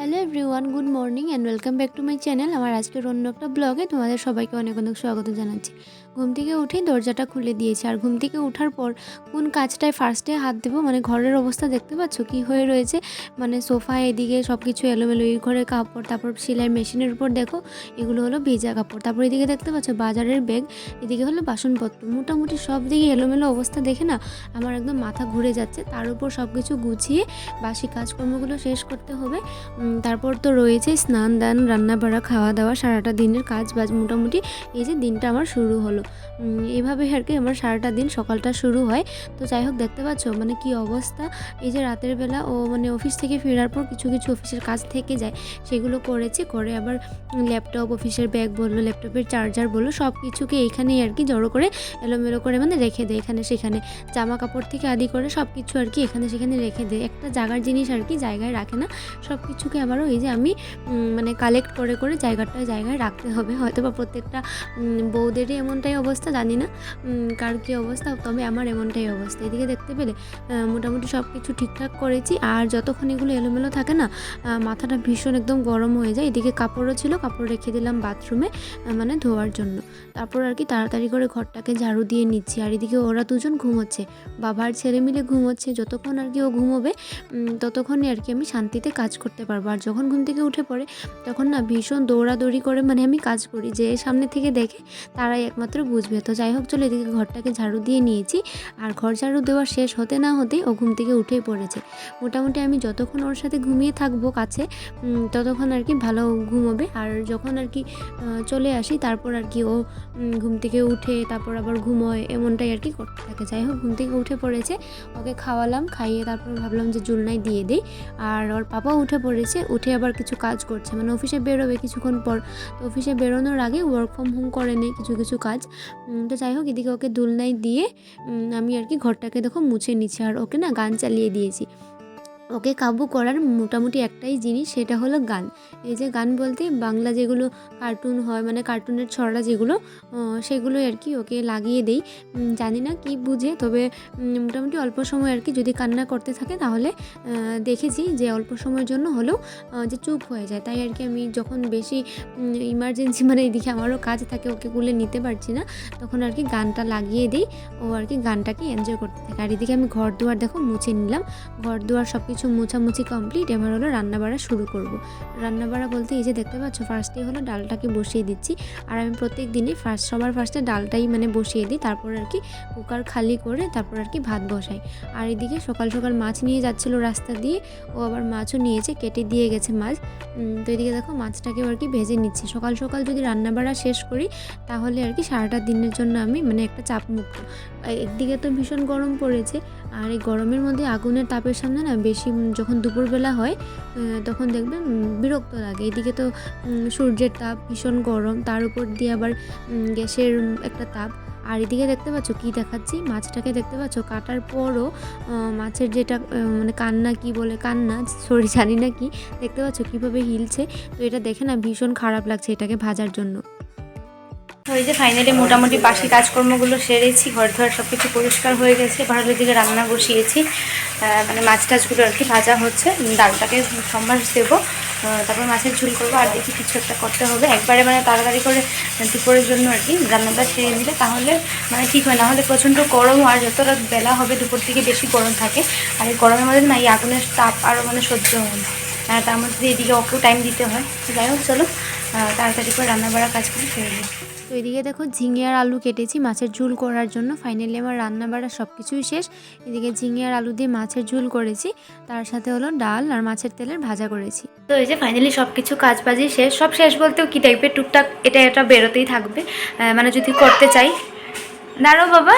Hello everyone good morning and welcome back to my channel আমার আজকের অন্য একটা ব্লগে তোমাদের সবাইকে অনেক অনেক স্বাগত জানাচ্ছি। ঘুম থেকে উঠেই দরজাটা খুলে দিয়েছি। আর ঘুম থেকে ওঠার পর কোন কাজটায় ফার্স্টে হাত দেবো? মানে ঘরের অবস্থা দেখতে পাচ্ছ? কি হয়ে রয়েছে? মানে সোফা এদিকে সব কিছু এলোমেলো, এই ঘরের কাপড়, তারপর সেলাই মেশিনের উপর দেখো, এগুলো হলো ভেজা কাপড়। তারপর এদিকে দেখতে পাচ্ছ, বাজারের ব্যাগ, এদিকে হলো বাসনপত্র। মোটামুটি সব দিকে এলোমেলো অবস্থা দেখে না, আমার একদম মাথা ঘুরে যাচ্ছে। তার উপর সব কিছু গুছিয়ে বাসি কাজকর্মগুলো শেষ করতে হবে। তারপর তো রয়েছে স্নান দান রান্না বাড়া খাওয়া দাওয়া সারাটা দিনের কাজ বাজ মোটামুটি। এই যে দিনটা আমার শুরু হলো। উম, এইভাবে আর কি আমার সারাটা দিন সকালটা শুরু হয়। তো যাই হোক দেখতে পাচ্ছ মানে কি অবস্থা। এই যে রাতের বেলা ও মানে অফিস থেকে ফেরার পর কিছু কিছু অফিসের কাজ থেকে যায়। সেগুলো করেছি করে আবার ল্যাপটপ অফিসের ব্যাগ বলল ল্যাপটপের চার্জার বলল সব কিছুকে এইখানেই আর কি জড়ো করে এলোমেলো করে মানে রেখে দেয় এখানে সেখানে। জামা কাপড় থেকে আদি করে সব কিছু আর কি এখানে সেখানে রেখে দেয়। একটা জায়গার জিনিস আর কি জায়গায় রাখে না। সব কিছুকে আবারও এই যে আমি মানে কালেক্ট করে করে জায়গাটা জায়গায় রাখতে হবে। হয়তো বা প্রত্যেকটা বউদেরই এমনটাই অবস্থা, জানি না কার কী অবস্থা, তবে আমার এমনটাই অবস্থা। এদিকে দেখতে পেলে মোটামুটি সব কিছু ঠিকঠাক করেছি, আর যতক্ষণ এগুলো এলোমেলো থাকে না মাথাটা ভীষণ একদম গরম হয়ে যায়। এদিকে কাপড়ও ছিল, কাপড় রেখে দিলাম বাথরুমে মানে ধোয়ার জন্য। তারপর আর কি তাড়াতাড়ি করে ঘরটাকে ঝাড়ু দিয়ে নিচ্ছি, আর এদিকে ওরা দুজন ঘুমোচ্ছে। বাবার ছেলে মিলে ঘুমোচ্ছে, যতক্ষণ আর কি ও ঘুমোবে ততক্ষণই আর কি আমি শান্তিতে কাজ করতে পারব। আর যখন ঘুম থেকে উঠে পড়ে, তখন না ভীষণ দৌড়াদৌড়ি করে মানে আমি কাজ করি, যে সামনে থেকে দেখে তারাই একমাত্র বুঝবে। তো যাই হোক, চলো এদিকে ঘরটাকে ঝাড়ু দিয়ে নিয়েছি। আর ঘর ঝাড়ু দেওয়া শেষ হতে না হতেই ও ঘুম থেকে উঠেই পড়েছে। মোটামুটি আমি যতক্ষণ ওর সাথে ঘুমিয়ে থাকব কাছে ততক্ষণ আর কি ভালো ঘুমোবে। আর যখন আর কি চলে আসি, তারপর আর কি ও ঘুম থেকে উঠে, তারপর আবার ঘুমোয়, এমনটাই আর কি করতে থাকে। যাই হোক, ঘুম থেকে উঠে পড়েছে। ওকে খাওয়ালাম, খাইয়ে তারপর ভাবলাম যে জুলনাই দিয়ে দিই। আর ওর পাপাও উঠে পড়েছে, উঠে আবার কিছু কাজ করছে। মানে অফিসে বেরোবে কিছুক্ষণ পর। তো অফিসে বেরোনোর আগে ওয়ার্ক ফ্রম হোম করে নেই, কিছু কিছু কাজ। তো যাই হোক, এদিকে ওকে দুলনাই দিয়ে আমি আর কি ঘরটাকে দেখো মুছে নিচ্ছি, আর ওকে না গান চালিয়ে দিয়েছি। ওকে কাবু করার মোটামুটি একটাই জিনিস সেটা হলো গান। এই যে গান বলতে বাংলা যেগুলো কার্টুন হয় মানে কার্টুনের ছড়া যেগুলো আহ, সেগুলোই আর কি ওকে লাগিয়ে দেই। জানি না কি বুঝে তবে মোটামুটি অল্প সময় আর কি যদি কান্না করতে থাকে তাহলে দেখেছি যে অল্প সময়ের জন্য হলেও যে চুপ হয়ে যায়। তাই আর কি আমি যখন বেশি ইমার্জেন্সি মানে এইদিকে আমারও কাজ থাকে ওকে কুলে নিতে পারছি না তখন আর কি গানটা লাগিয়ে দিই। ও আর কি গানটাকে এনজয় করতে থাকে। আর এদিকে আমি ঘর দুয়ার দেখো মুছে নিলাম। ঘর দুয়ার সব কিছু মোছামুছি কমপ্লিট এবার হলো রান্না বাড়া শুরু করব। রান্না বাড়া বলতে এই যে দেখতে পাচ্ছ ফার্স্টেই হলো ডালটাকে বসিয়ে দিচ্ছি। আর আমি প্রত্যেক দিনই ফার্স্ট সবার ফার্স্টে ডালটাই মানে বসিয়ে দিই, তারপর আর কি কুকার খালি করে তারপর আর কি ভাত বসাই। আর এদিকে সকাল সকাল মাছ নিয়ে যাচ্ছিল রাস্তা দিয়ে, ও আবার মাছও নিয়েছে, কেটে দিয়ে গেছে মাছ। তো এদিকে দেখো মাছটাকেও আর কি ভেজে নিচ্ছি। সকাল সকাল যদি রান্না বাড়া শেষ করি, তাহলে আর কি সারাটা দিনের জন্য আমি মানে একটা চাপ মুক্ত একদিকে তো ভীষণ গরম পড়েছে, আর এই গরমের মধ্যে আগুনের তাপের সামনে না বেশি যখন দুপুরবেলা হয় তখন দেখবে উম, বিরক্ত লাগে। এদিকে তো সূর্যের তাপ ভীষণ গরম তার উপর দিয়ে আবার গ্যাসের একটা তাপ। আর এদিকে দেখতে পাচ্ছ কি দেখাচ্ছি? মাছটাকে দেখতে পাচ্ছ? কাটার পরও মাছের যেটা মানে কান্না কি বলে কান্না সরি জানি না কি দেখতে পাচ্ছ কীভাবে হিলছে? তো এটা দেখে না ভীষণ খারাপ লাগছে এটাকে ভাজার জন্য। ওই যে ফাইনালি মোটামুটি বাসি কাজকর্মগুলো সেরেছি ঘর ধর সব কিছু পরিষ্কার হয়ে গেছে ভালো দিকে রান্না বসিয়েছি। মানে মাছ টাছগুলো আর কি ভাজা হচ্ছে, ডালটাকে সম্বার দেবো তারপর মাছের ঝুল করব, আর দেখি কিছু একটা করতে হবে। একবারে মানে তাড়াতাড়ি করে দুপুরের জন্য আর কি রান্নাটা সেরে নিলে তাহলে মানে ঠিক হয় না হলে প্রচণ্ড গরম আর যতটা বেলা হবে দুপুর থেকে বেশি গরম থাকে। আর এই গরমের মধ্যে না এই আগুনের তাপ আরও মানে সহ্য হয় না। তার মধ্যে এদিকে ওকেও টাইম দিতে হয়। যাই হোক, চলো তাড়াতাড়ি করে রান্না বাড়া কাজ করে সেরে নিই। তো এদিকে দেখো ঝিঙে আর আলু কেটেছি মাছের ঝুল করার জন্য। ফাইনালি আমার রান্না বাড়া সব কিছুই শেষ। এদিকে ঝিঙে আর আলু দিয়ে মাছের ঝুল করেছি। তার সাথে হলো ডাল আর মাছের তেলের ভাজা করেছি। তো এই যে ফাইনালি সব কিছু কাজ বাজি শেষ। সব শেষ বলতেও কী টাইপের টুকটাক এটা এটা বেরোতেই থাকবে। মানে যদি করতে চাই। দাঁড়ো বাবা।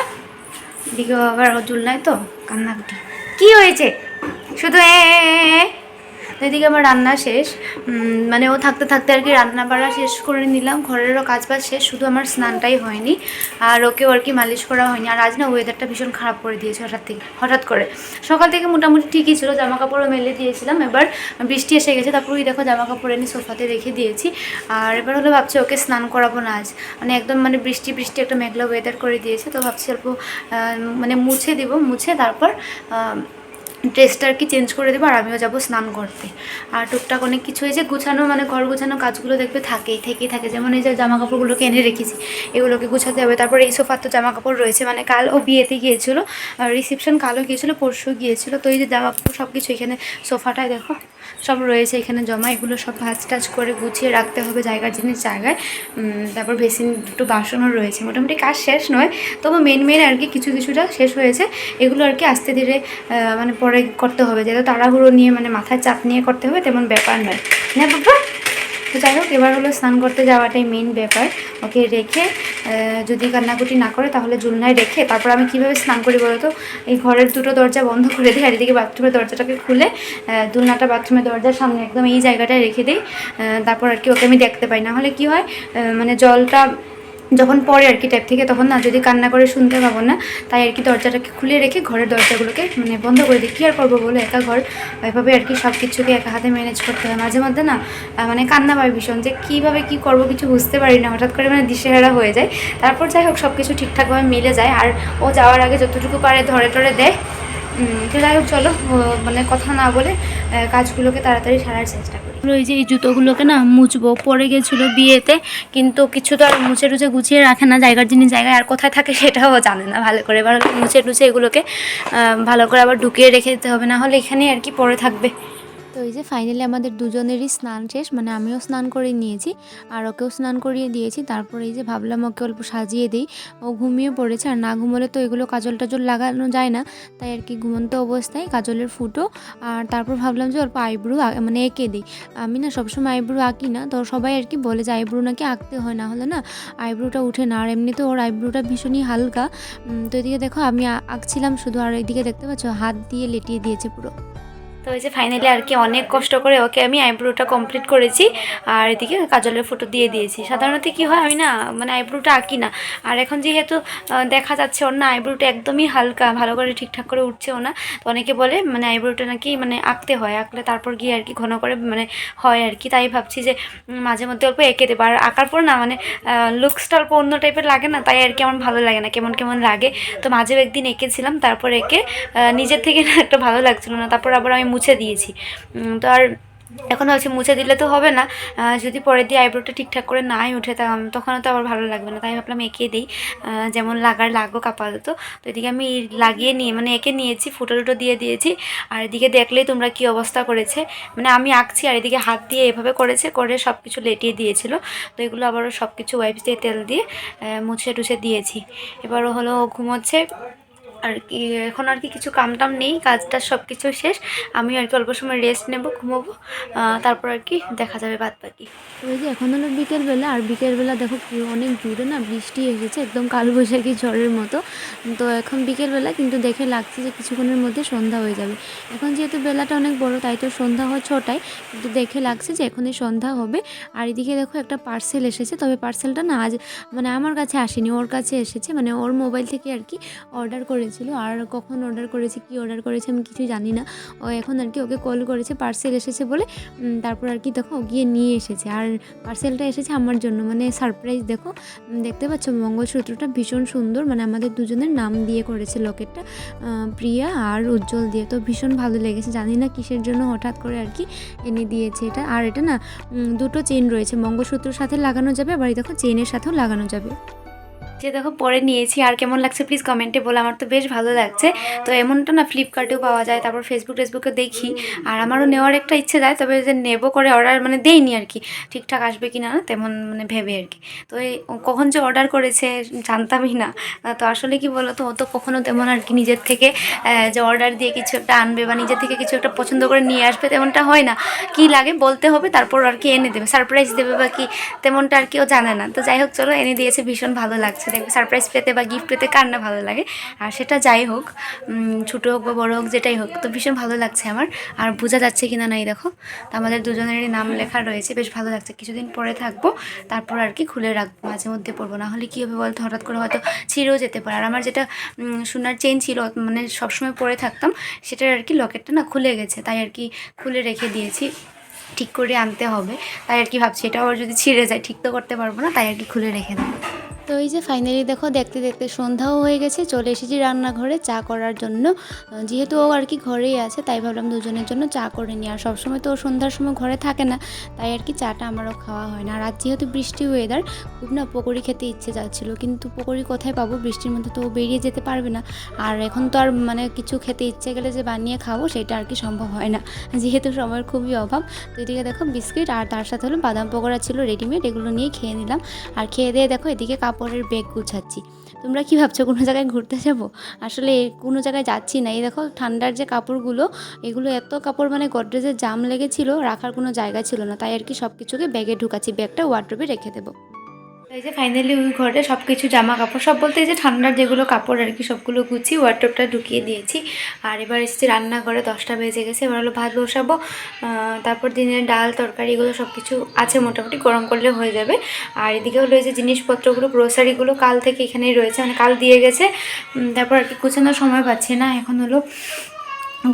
এদিকে বাবার ঝুল নাই তো, কান্নাকাটি। কী হয়েছে? শুধু এ। তো এদিকে আমার রান্না শেষ। মানে ও থাকতে থাকতে আর কি রান্না বাড়া শেষ করে নিলাম। ঘরেরও কাজ বাজ শেষ, শুধু আমার স্নানটাই হয়নি। আর ওকেও আর কি মালিশ করা হয়নি। আর আজ না ওয়েদারটা ভীষণ খারাপ করে দিয়েছে হঠাৎ থেকে, হঠাৎ করে। সকাল থেকে মোটামুটি ঠিকই ছিল জামা কাপড়ও মেলে দিয়েছিলাম। এবার বৃষ্টি এসে গেছে, তারপর ওই দেখো জামা কাপড় এনে সোফাতে রেখে দিয়েছি। আর এবার হলো ভাবছি ওকে স্নান করাবো না আজ। মানে একদম মানে বৃষ্টি বৃষ্টি একটা মেঘলা ওয়েদার করে দিয়েছে, তো ভাবছি অল্প মানে মুছে দিব, মুছে তারপর ড্রেসটা আর কি চেঞ্জ করে দেবো আর আমিও যাব স্নান করতে। আর টুকটাক অনেক কিছু হয়েছে গুছানো মানে ঘর গুছানো কাজগুলো দেখবে থাকেই, থেকেই থাকে। যেমন এই যে জামা কাপড়গুলোকে এনে রেখেছি, এগুলোকে গুছাতে হবে। তারপর এই সোফার তো জামা কাপড় রয়েছে মানে কাল ও বিয়েতে গিয়েছিল রিসেপশন কালও গিয়েছিল, পরশু গিয়েছিল। তো এই যে জামা কাপড় সব কিছু এখানে, সোফাটায় দেখো। সব রয়েছে এখানে জমা। এগুলো সব ভাজ টাজ করে গুছিয়ে রাখতে হবে জায়গার জিনিস জায়গায়। তারপর বেসিন দুটো বাসনও রয়েছে। মোটামুটি কাজ শেষ নয়, তবু মেন মেন আর কি কিছু, কিছুটা শেষ হয়েছে। এগুলো আর কি আস্তে ধীরে মানে পরে করতে হবে। যেহেতু তাড়াহুড়ো নিয়ে মানে মাথায় চাপ নিয়ে করতে হবে, তেমন ব্যাপার নয়। না বাবা? তো যাই হোক, এবার হলো স্নান করতে যাওয়াটাই মেন ব্যাপার। ওকে রেখে যদি কান্নাকুটি না করে তাহলে জুলনায় রেখে, তারপর আমি কীভাবে স্নান করি বলতো? এই ঘরের দুটো দরজা বন্ধ করে দিই আর এদিকে বাথরুমের দরজাটাকে খুলে দুলনাটা বাথরুমের দরজার সামনে একদম এই জায়গাটায় রেখে দিই। তারপর আর কি ওকে আমি দেখতে পাই। না হলে কি হয় মানে জলটা যখন পরে আর কি টাইপ থেকে তখন না যদি কান্না করে শুনতে পাবো না, তাই আর কি দরজাটাকে খুলে রেখে ঘরের দরজাগুলোকে মানে বন্ধ করে দিই। কী আর করব বলো? একা ঘর। এভাবে আর কি সব কিছুকে একা হাতে ম্যানেজ করতে হয়। মাঝে মধ্যে না মানে কান্না পায় ভীষণ যে কীভাবে কী করব কিছু বুঝতে পারি না। হঠাৎ করে মানে দিশেহারা হয়ে যায়। তারপর যাই হোক সব কিছু ঠিকঠাকভাবে মিলে যায়। আর ও যাওয়ার আগে যতটুকু পারে ধরে টরে দেয়। তো যাই হোক, চলো মানে কথা না বলে কাজগুলোকে তাড়াতাড়ি সারার চেষ্টা করি। ওই যে এই জুতোগুলোকে না মুছবো, পরে গেছিল বিয়েতে, কিন্তু কিছু তো আর মুছে টুছে গুছিয়ে রাখে না, জায়গার জিনিস, জায়গায় আর কোথায় থাকে সেটাও জানে না, ভালো করে। এবার মুছে টুছে এগুলোকে ভালো করে আবার ঢুকিয়ে রেখে দিতে হবে, না হলে এখানেই আর কি পরে থাকবে। তো এই যে ফাইনালি আমাদের দুজনেরই স্নান শেষ মানে আমিও স্নান করে নিয়েছি, আর ওকেও স্নান করিয়ে দিয়েছি, তারপরে এই যে ভাবলাম ওকে অল্প সাজিয়ে দিই, ও ঘুমিয়ে পড়েছে, আর না ঘুমোলে তো এগুলো কাজল টাজল লাগানো যায় না, তাই আর কি ঘুমন্ত অবস্থায় কাজলের ফুটো, আর তারপর ভাবলাম যে অল্প আইব্রু মানে এঁকে দিই। আমি না সবসময় আইব্রু আঁকি না, তো সবাই আর কি বলে যে আইব্রু নাকি আঁকতে হয়, না হলে না আইব্রুটা উঠে না, আর এমনিতে ওর আইব্রুটা ভীষণই হালকা। তো এদিকে দেখো আমি আঁকছিলাম শুধু, আর এদিকে দেখতে পাচ্ছ হাত দিয়ে লেটিয়ে দিয়েছে পুরো। তো ওই যে ফাইনালি আর কি অনেক কষ্ট করে ওকে আমি আইব্রোটা কমপ্লিট করেছি আর এদিকে কাজলের ফটো দিয়ে দিয়েছি। সাধারণত কি হয় আমি না মানে আইব্রোটা আঁকি না। আর এখন যেহেতু দেখা যাচ্ছে ওর না আইব্রোটা একদমই হালকা, ভালো করে ঠিকঠাক করে উঠছেও না। তো অনেকে বলে মানে আইব্রোটা নাকি মানে আঁকতে হয়, আঁকলে তারপর গিয়ে আর কি ঘন করে মানে হয় আর কি। তাই ভাবছি যে মাঝে মধ্যে অল্প এঁকে দেবো। আর আঁকার পর না মানে লুকসটা অল্প অন্য টাইপের লাগে না, তাই আর কি আমার ভালো লাগে না, কেমন কেমন লাগে। তো মাঝেও একদিন এঁকেছিলাম, তারপর এঁকে নিজের থেকে না একটা ভালো লাগছিল না। তারপর আবার আমি মুছে দিয়েছি। তো আর এখন হচ্ছে মুছে দিলে তো হবে না। যদি পরের দিয়ে আইব্রোটা ঠিকঠাক করে নাই উঠে তখন তো আবার ভালো লাগবে না। তাই ভাবলাম এঁকে দিই। যেমন লাগার লাগুক আপাতত। তো এদিকে আমি লাগিয়ে নিয়ে মানে এঁকে নিয়েছি, ফুটো টুটো দিয়ে দিয়েছি। আর এদিকে দেখলেই তোমরা কি অবস্থা করেছে। মানে আমি আঁকছি আর এদিকে হাত দিয়ে এভাবে করেছে, করে সব কিছু লেটিয়ে দিয়েছিল। তো এগুলো আবারও সব কিছু ওয়াইপস দিয়ে তেল দিয়ে মুছে টুছে দিয়েছি। এবারও হলো ঘুমোচ্ছে। আর কি, এখন আর কি কিছু কাম টাম নেই, কাজটা সব কিছু শেষ। আমি আর কি অল্প সময় রেস্ট নেব, ঘুমোবো। তারপর আর কি দেখা যাবে বাদ বাকি এই যে এখন হলো বিকেলবেলা, আর বিকেলবেলা দেখো কি, অনেক দূরে না বৃষ্টি এসেছে, একদম কালবৈশাখী ঝড়ের মতো। তো এখন বিকেলবেলা কিন্তু দেখে লাগছে যে কিছুক্ষণের মধ্যে সন্ধ্যা হয়ে যাবে। এখন যেহেতু বেলাটা অনেক বড়, তাই তো সন্ধ্যা হয় ছটায়, কিন্তু দেখে লাগছে যে এখনই সন্ধ্যা হবে। আর এদিকে দেখো একটা পার্সেল এসেছে, তবে পার্সেলটা না আজ মানে আমার কাছে আসেনি, ওর কাছে এসেছে মানে ওর মোবাইল থেকে আর কি অর্ডার করেছিল। আর কখন অর্ডার করেছে, কি অর্ডার করেছে আমি কিছু জানি না। ও এখন আর কি ওকে কল করেছে পার্সেল এসেছে বলে তারপর আর কি দেখো গিয়ে নিয়ে এসেছে। আর পার্সেলটা এসেছে আমার জন্য মানে সারপ্রাইজ দেখো। দেখতে পাচ্ছ মঙ্গলসূত্রটা ভীষণ সুন্দর মানে আমাদের দুজনের নাম দিয়ে করেছে লকেটটা প্রিয়া আর উজ্জ্বল দিয়ে, তো ভীষণ ভালো লেগেছে। জানি না কিসের জন্য হঠাৎ করে আর কি এনে দিয়েছে এটা। আর এটা না দুটো চেন রয়েছে মঙ্গলসূত্রের সাথে লাগানো যাবে, আবার দেখো চেনের সাথেও লাগানো যাবে। যে দেখো, পরে নিয়েছি। আর কেমন লাগছে প্লিজ কমেন্টে বলে। আমার তো বেশ ভালো লাগছে। তো এমনটা না ফ্লিপকার্টেও পাওয়া যায়। তারপর ফেসবুক টেসবুকে দেখি। আর আমারও নেওয়ার একটা ইচ্ছে যায়। তবে যে নেব করে অর্ডার মানে দেইনি আর কি। ঠিকঠাক আসবে কি না, তেমন মানে ভেবে আর কি। তো এই কখন যে অর্ডার করেছে, জানতামই না। তো আসলে কি বলো তো ও তো কখনো তেমন আর কি নিজের থেকে যে অর্ডার দিয়ে কিছু একটা আনবে বা নিজের থেকে কিছু একটা পছন্দ করে নিয়ে আসবে, তেমনটা হয় না। কি লাগে বলতে হবে, তারপর আর কি এনে দেবে। সারপ্রাইজ দেবে বা কি, তেমনটা আর কি ও জানে না। তো যাই হোক, চলো, এনে দিয়েছে, ভীষণ ভালো লাগছে। দেখবে সারপ্রাইজ পেতে বা গিফট পেতে কার না ভালো লাগে। আর সেটা যাই হোক ছোটো হোক বা বড়ো হোক, যেটাই হোক, তো ভীষণ ভালো লাগছে আমার। আর বোঝা যাচ্ছে কিনা নাই, দেখো। তো আমাদের দুজনেরই নাম লেখা রয়েছে, বেশ ভালো লাগছে। কিছুদিন পরে থাকব, তারপর আর কি খুলে রাখব মাঝে মধ্যে পড়ব। না হলে কী হবে বলতো, হঠাৎ করে হয়তো ছিঁড়েও যেতে পারে। আর আমার যেটা সোনার চেন ছিল মানে সবসময় পরে থাকতাম, সেটার আর কি লকেটটা না খুলে গেছে। তাই আর কি খুলে রেখে দিয়েছি। ঠিক করে আনতে হবে। তাই আর কি ভাবছি এটা আবার যদি ছিঁড়ে যায়, ঠিক তো করতে পারব না, তাই আর কি খুলে রেখে দেবো। তো এই যে ফাইনালি দেখো দেখতে দেখতে সন্ধ্যাও হয়ে গেছে, চলে এসেছি রান্নাঘরে চা করার জন্য। যেহেতু ও আর কি ঘরেই আছে, তাই ভাবলাম দুজনের জন্য চা করে নিই। আর সবসময় তো ও সন্ধ্যার সময় ঘরে থাকে না, তাই আর কি চাটা আমারও খাওয়া হয় না। আর আজ যেহেতু বৃষ্টি ওয়েদার খুব না পকোড়ি খেতে ইচ্ছে যাচ্ছিল, কিন্তু পকোড়ি কোথায় পাবো? বৃষ্টির মধ্যে তো ও বেরিয়ে যেতে পারবে না। আর এখন তো আর মানে কিছু খেতে ইচ্ছে গেলে যে বানিয়ে খাব, সেটা আর কি সম্ভব হয় না। যেহেতু সময়ের খুবই অভাব, তো এদিকে দেখো বিস্কিট আর তার সাথে হলো বাদাম পকোড়া ছিল রেডিমেড এগুলো নিয়ে খেয়ে নিলাম। আর খেয়ে দিয়ে দেখো এদিকে কাপড়ের ব্যাগ গুছাচ্ছি। তোমরা কি ভাবছ, কোনো জায়গায় ঘুরতে যাব? আসলে কোনো জায়গায় যাচ্ছি না। এই দেখো, ঠান্ডার যে কাপড়গুলো, এগুলো এত কাপড় মানে গডরেজের জাম লেগেছিল, রাখার কোনো জায়গা ছিল না। তাই আর কি সব কিছুকে ব্যাগে ঢুকাচ্ছি। ব্যাগটা ওয়ার্ড্রোবে রেখে দেবো। এই যে ফাইনালি ওই ঘরে সব কিছু জামা কাপড় সব বলতে এই যে ঠান্ডার যেগুলো কাপড় আর কি সবগুলো গুছিয়ে ওয়ার্ডরোবটা ঢুকিয়ে দিয়েছি। আর এবার এসেছি রান্নাঘরে, দশটা বেজে গেছে। এবার হলো ভাত বসাবো। তারপর দিনের ডাল, তরকারি এগুলো সব কিছু আছে মোটামুটি, গরম করলে হয়ে যাবে। আর এদিকে হলো এই যে জিনিসপত্রগুলো গ্রোসারিগুলো কাল থেকে এখানেই রয়েছে মানে কাল দিয়ে গেছে। তারপর আর কি গুছানোর সময় পাচ্ছি না। এখন হলো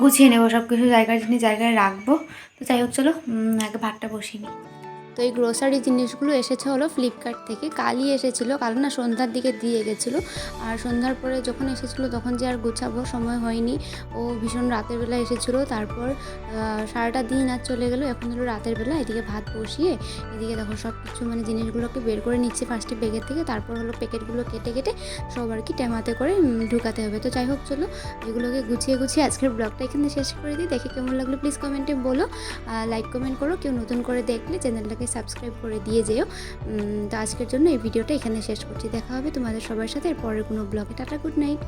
গুছিয়ে নেব সব কিছু জায়গায় জায়গায় রাখব। তো যাই হোক, চলো আগে ভাতটা বসিয়ে নিই। তো এই গ্রোসারি জিনিসগুলো এসেছে হলো ফ্লিপকার্ট থেকে। কালই এসেছিল কাল না সন্ধ্যার দিকে দিয়ে গেছিল। আর সন্ধ্যার পরে যখন এসেছিল তখন যে আর গুছাবো সময় হয়নি। ও ভীষণ রাতের বেলা এসেছিল, তারপর সারাটা দিন আর চলে গেলো। এখন হলো রাতের বেলা, এদিকে ভাত বসিয়ে, এদিকে দেখো সব কিছু মানে জিনিসগুলোকে বের করে নিচ্ছি ফার্স্টে ব্যাগের থেকে। তারপর হলো প্যাকেটগুলো কেটে কেটে সব আর কি টেমাতে করে ঢুকাতে হবে। তো যাই হোক চলো, এগুলোকে গুছিয়ে গুছিয়ে আজকের ব্লগটা এখানে শেষ করে দিই। দেখে কেমন লাগল প্লিজ কমেন্টে বলো। লাইক কমেন্ট করো। কেউ নতুন করে দেখলে চ্যানেলটাকে সাবস্ক্রাইব করে দিয়ে যেও। তো আজকের জন্য এই ভিডিওটা এখানে শেষ করছি। দেখা হবে তোমাদের সবার সাথে এর পরের কোনো ব্লগে। Tata, good night.